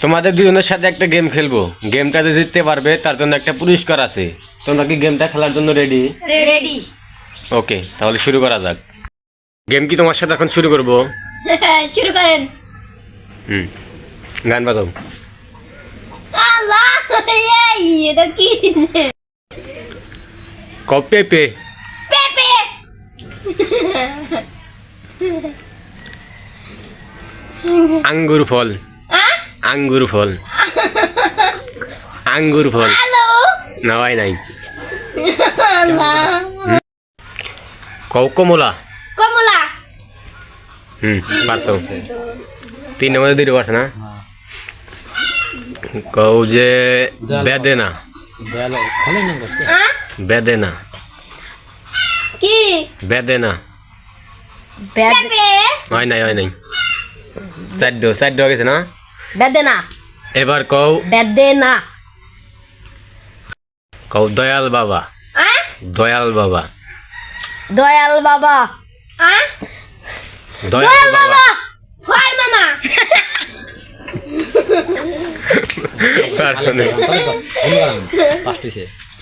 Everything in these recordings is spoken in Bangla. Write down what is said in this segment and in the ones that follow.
তোমাদের দুজনের সাথে একটা গেম খেলব। গেমটা যে জিততে পারবে তার জন্য একটা পুরস্কার আছে। তোমরা কি গেমটা খেলার জন্য রেডি রেডি ওকে তাহলে শুরু করা যাক। গেম কি তোমার সাথে এখন শুরু করব? শুরু করেন। হুম গান বাজাও। কপে পে পেপে। আঙ্গুর ফল। আঙ্গুর ফল। আঙ্গুর ফল। নাওয়াই নাই। কৌ কমলা? কমলা। হুম পারছ। তিন নম্বর দুটো পারছে না? কৌ যে বেদেনা। বেদেনা। কি? বেদেনা। হয় নাই হয় নাই। চারড চারড গেছে না? বেদেনা এবার কও। বেদেনা কও দয়াল বাবা। দয়াল বাবা। দয়াল বাবা। দয়াল বাবা। মামা।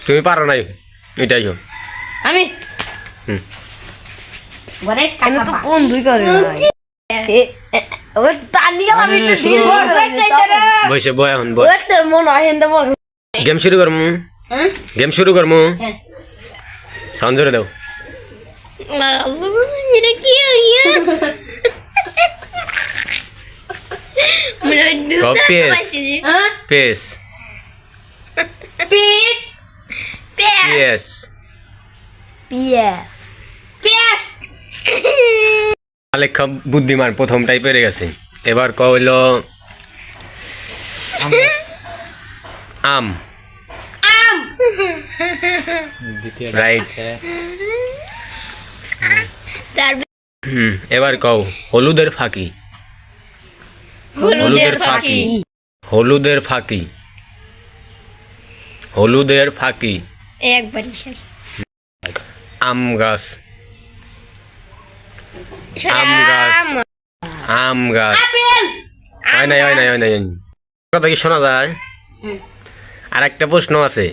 তুমি পারো নাই এটাই হোক আমি? হুম। গণেশ তো কাসাপা বন্ধুই করে ওই তানিয়া আমি তো দিন বসে বয় এখন বয় ওই তো মন হয় হিন্দে বল গেম শুরু করমু হ্যাঁ গেম শুরু করমু হ্যাঁ। সাউন্ড জোরে দাও এটা কি ইয়ে মানে দুধ Copies. পাচ্ছি হ্যাঁ পেস পিস পেস ইয়েস পিএস পেস আলেখা বুদ্ধিমান প্রথমটাই পেরে গেছে। এবার কইল আম। আম। হুম এবার কও হলুদের ফাঁকি। হলুদের ফাঁকি। হলুদের ফাঁকি। হলুদের ফাঁকি। একবারই শেষ। আম গাছ। আম গাছ। আম। গাছ। হয় নাই হয় নাই হয় নাই কথা কি শোনা যায়? আর একটা প্রশ্ন আছে।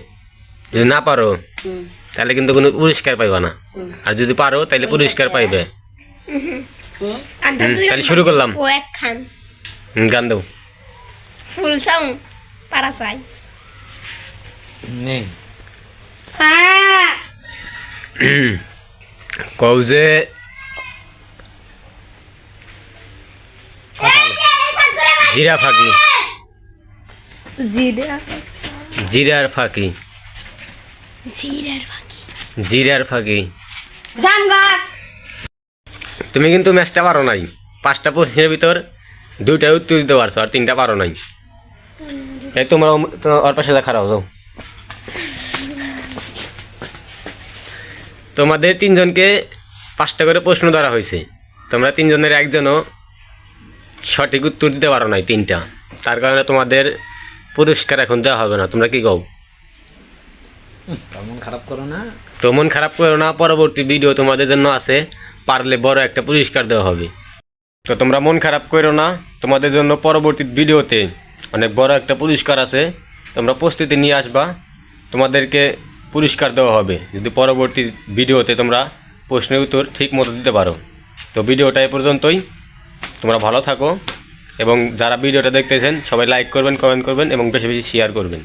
যদি না পারো তাহলে কিন্তু কোনো পুরস্কার পাইবা না। আর যদি পারো তাহলে পুরস্কার পাইবে। তাহলে শুরু করলাম। গান দেও। ফুল সাউন্ড পারা চাই। হ্যাঁ। কও যে জিরা ফাঁকি। জিরা জিরার ফাঁকি। জিরার ফাঁকি। জাম গাছ তুমি কিন্তু ম্যাচটা পারো নাই। পাঁচটা প্রশ্নের ভিতর দুইটা উত্তর দিতে পারছ আর তিনটা পারো নাই। এই তোমরা ওর পাশে খারাপ যাও। তোমাদের তিনজনকে পাঁচটা করে প্রশ্ন ধরা হয়েছে। তোমরা তিনজনের একজনও সঠিক উত্তর দিতে পারো নাই তিনটা। তার কারণে তোমাদের পুরস্কার এখন দেওয়া হবে না। তোমরা কি কও? তেমন খারাপ করো না। তো মন খারাপ করো না পরবর্তী ভিডিও তোমাদের জন্য আছে। পারলে বড় একটা পুরস্কার দেওয়া হবে। তো তোমরা মন খারাপ করো না তোমাদের জন্য পরবর্তী ভিডিওতে অনেক বড় একটা পুরস্কার আছে। তোমরা প্রস্তুতি নিয়ে আসবা। তোমাদেরকে পুরস্কার দেওয়া হবে। যদি পরবর্তী ভিডিওতে তোমরা প্রশ্নের উত্তর ঠিক মতো দিতে পারো। তো ভিডিওটা এ পর্যন্তই। তোমরা ভালো থাকো এবং যারা ভিডিওটা দেখতেছেন, সবাই লাইক করবেন কমেন্ট করবেন এবং বেশি বেশি শেয়ার করবেন।